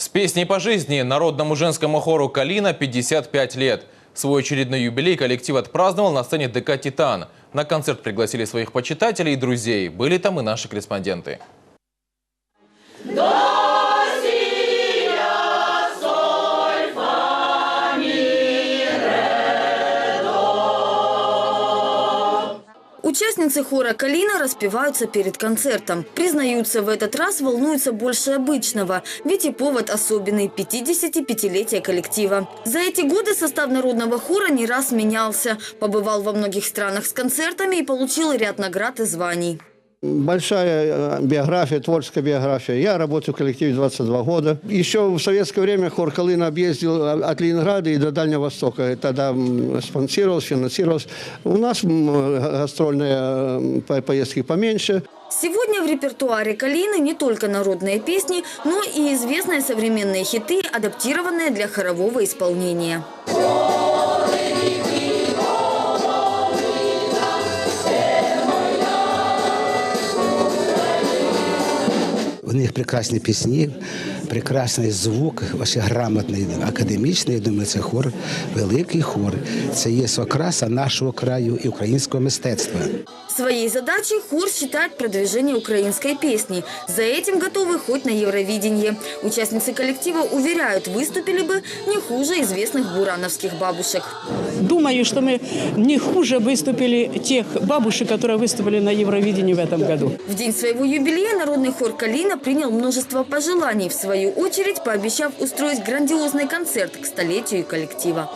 С песней по жизни народному женскому хору «Калина» 55 лет. Свой очередной юбилей коллектив отпраздновал на сцене ДК «Титан». На концерт пригласили своих почитателей и друзей. Были там и наши корреспонденты. Участницы хора «Калина» распеваются перед концертом. Признаются, в этот раз волнуются больше обычного, ведь и повод особенный – 55-летие коллектива. За эти годы состав народного хора не раз менялся. Побывал во многих странах с концертами и получил ряд наград и званий. Большая э, биография, творческая биография. Я работаю в коллективе 22 года. Еще в советское время хор Калина объездил э, от Ленинграда и до Дальнего Востока. И Тогда м, спонсировалось, финансировалось. У нас гастрольные э, по- поездки поменьше. Сегодня в репертуаре «Калины» не только народные песни, но и известные современные хиты, адаптированные для хорового исполнения. У них прекрасні пісні, прекрасний звук, вообще грамотний, академічний. Я думаю, це хор, великий хор. Це є окраса нашого краю і українського мистецтва. Своей задачей хор считает продвижение украинской песни. За этим готовы хоть на Евровидении. Участницы коллектива уверяют, выступили бы не хуже известных бурановских бабушек. Думаю, что мы не хуже выступили тех бабушек, которые выступили на Евровидении в этом году. В день своего юбилея народный хор «Калина» принял множество пожеланий, в свою очередь пообещав устроить грандиозный концерт к столетию коллектива.